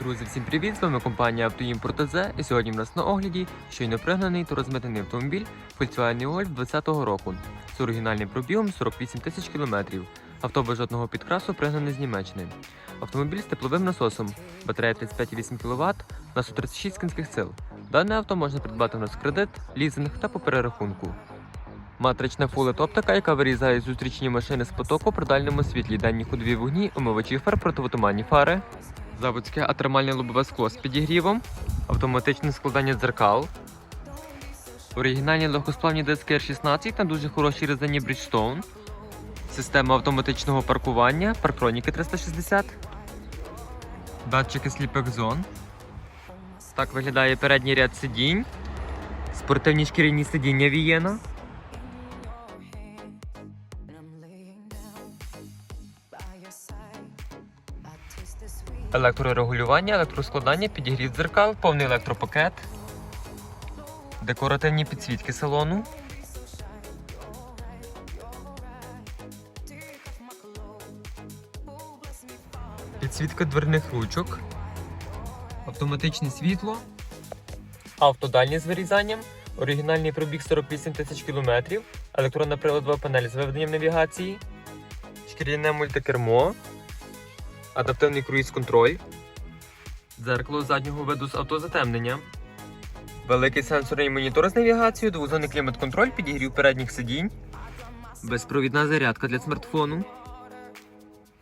Друзі, всім привіт! З вами компанія Автоімпорт і сьогодні в нас на огляді щойно пригнаний та розмитений автомобіль Volkswagen Golf 2020 року з оригінальним пробігом 48 тисяч кілометрів. Авто без жодного підкрасу пригнаний з Німеччини. Автомобіль з тепловим насосом, батарея 35,8 кВт на 136 кінських сил. Дане авто можна придбати у нас в кредит, лізинг та по перерахунку. Матрична фулет оптика, яка вирізає зустрічні машини з потоку при дальньому світлі, денні ходові вогні, омивачі фар, противотуманні фари, заводське атримальне лобове скло з підігрівом, автоматичне складання дзеркал, оригінальні легкосплавні диски R16 на дуже хорошій резині Bridgestone, система автоматичного паркування, парктроніки 360, датчики сліпих зон. Так виглядає передній ряд сидінь, спортивні шкіряні сидіння Вієна. Електрорегулювання, електроскладання, підігрів дзеркал, повний електропакет, декоративні підсвітки салону. Підсвітка дверних ручок, автоматичне світло, автодальні з вирізанням, оригінальний пробіг 48 тисяч кілометрів, електронна приладова панель з виведенням навігації, шкіряне мультикермо, адаптивний круїз-контроль, дзеркало заднього виду з автозатемненням, великий сенсорний монітор з навігацією, двозонний клімат-контроль, підігрів передніх сидінь, безпровідна зарядка для смартфону,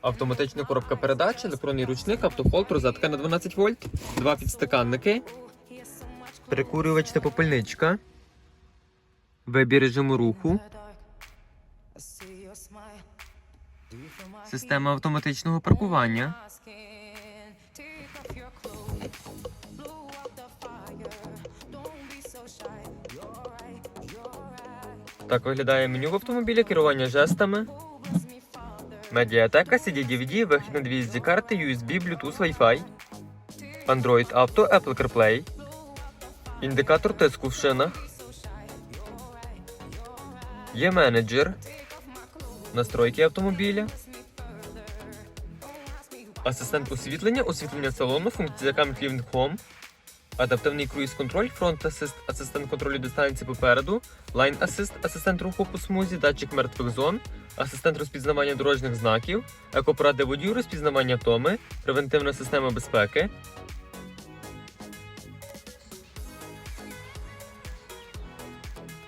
автоматична коробка передач, електронний ручник, автохолд, розетка на 12 вольт, два підстаканники, прикурювач та попельничка, вибір режиму руху, система автоматичного паркування. Так виглядає меню в автомобілі, керування жестами. Медіатека, CD-DVD, вихід на дві SD карти, USB, Bluetooth, Wi-Fi, Android Auto, Apple CarPlay, індикатор тиску в шинах. Є менеджер, настройки автомобіля, асистент освітлення, освітлення салону, функція Living Home, адаптивний круїз-контроль, фронт асист, асистент контролю дистанції попереду, лайн асист, асистент руху по смузі, датчик мертвих зон, асистент розпізнавання дорожніх знаків, екопоради водію, розпізнавання втоми, превентивна система безпеки.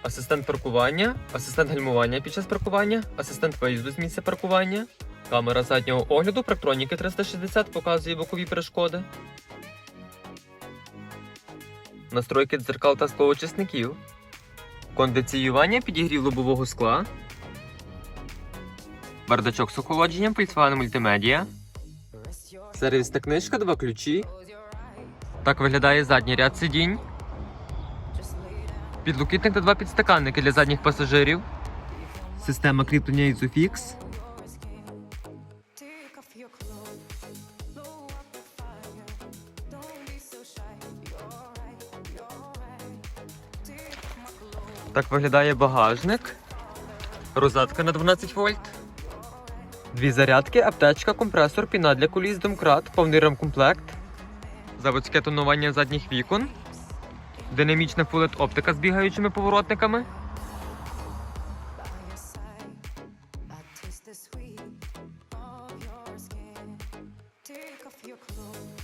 Асистент паркування, асистент гальмування під час паркування, асистент виїзду з місця паркування, камера заднього огляду, парктроніки 360 показує бокові перешкоди. Настройки дзеркал та склоочисників, кондиціювання підігрів лобового скла, бардачок з охолодженням, Volkswagen мультимедіа, сервісна книжка, два ключі. Так виглядає задній ряд сидінь. Підлокітник та два підстаканники для задніх пасажирів. Система кріплення Isofix. Так виглядає багажник. Розетка на 12 вольт. Дві зарядки, аптечка, компресор, піна для коліс, домкрат, повний ремкомплект. Заводське тонування задніх вікон. Динамічна фулет оптика з бігаючими поворотниками. yokluğum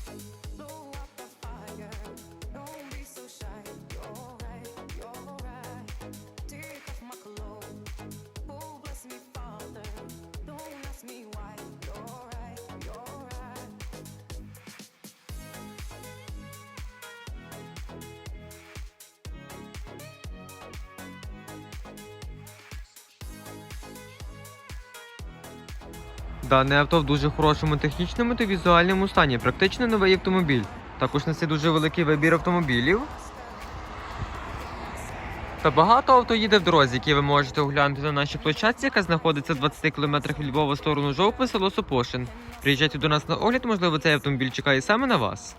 Дане авто в дуже хорошому технічному та візуальному стані. Практично новий автомобіль. Також несе дуже великий вибір автомобілів. Та багато авто їде в дорозі, які ви можете оглянути на нашій площадці, яка знаходиться в 20 км від Львова в сторону Жовпи, село Сопошин. Приїжджайте до нас на огляд, можливо, цей автомобіль чекає саме на вас.